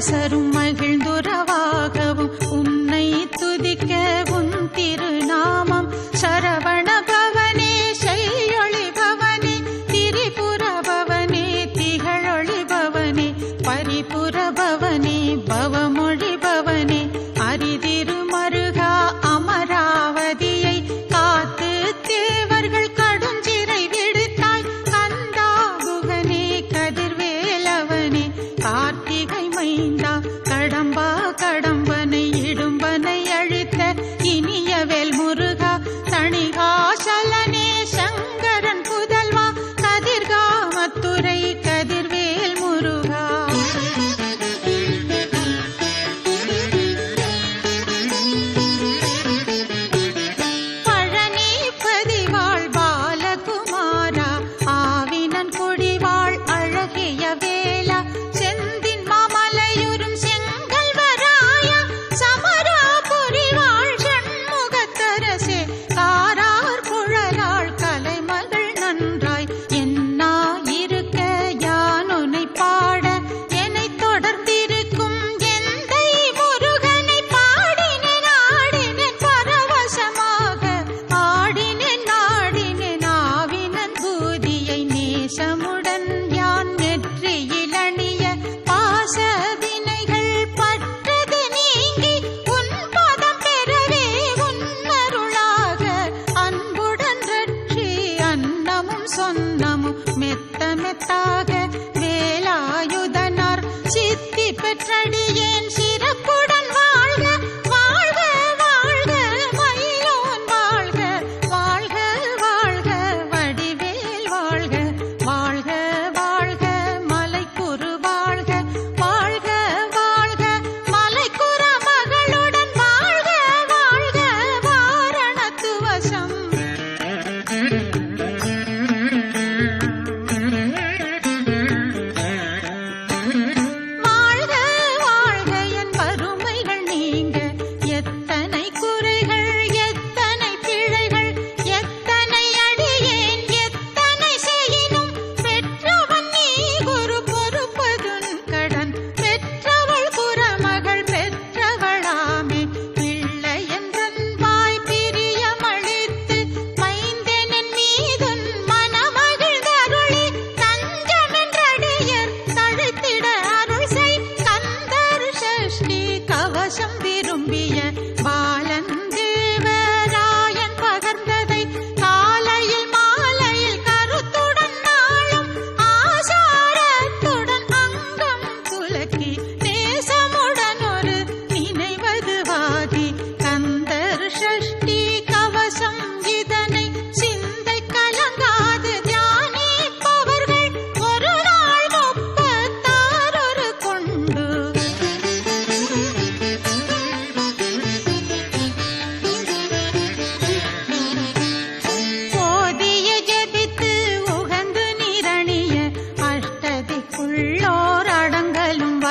ser humano. அளித்த இனியவேல் முருகா தணிகாசலனே சங்கரன் புதல்வா கதிர்காமத்துறை கதிர்வேல் முருகா பழனி பதிவாள் பாலகுமாரா ஆவினன் கொடிவாள் அழகியவே பெற்றடியேன்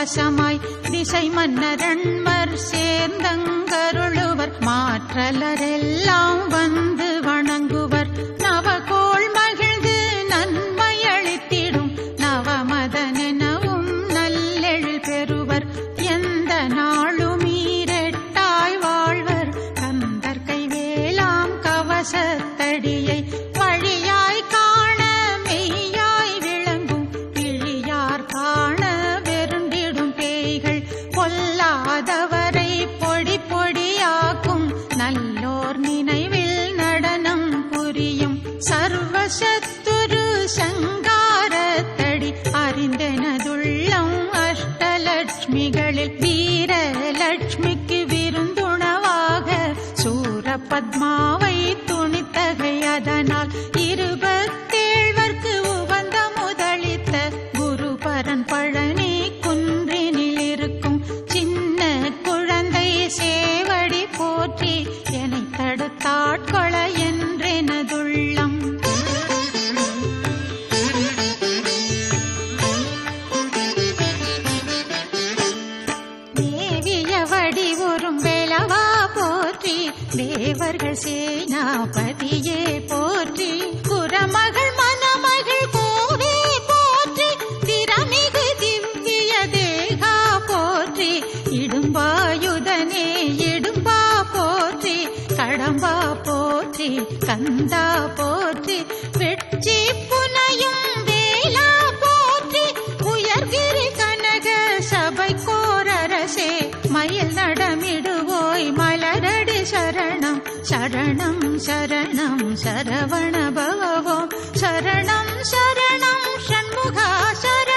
பாசமாய் திசை மன்னரண்மர் சேர்ந்தங்கருளுவர். மாற்றலரெல்லாம் வந்து பத்மாவை துணித்தகை அதனால் இருபத்தேழ்வர்க்கு உவந்த முதலித்த குருபரன் பழனி குன்றினில் இருக்கும் சின்ன குழந்தை சேவடி போற்றி என்னை தடுத்தாட்கொள என்றெனதுள்ளம். தேவிய வடி உறும்ப போற்றி தேவர்கள் சேனாபதியே போற்றி குரமகள் மணமகள் கோவே போற்றி திறமிகு திவ்ய தேகா போற்றி இடும்பாயுதனே இடும்பா போற்றி கடம்பா போற்றி கந்தா போற்றி வெற்றி சரணம் சரணம் சரவணபவோ சரணம் சரணம் ஷண்முகா சரண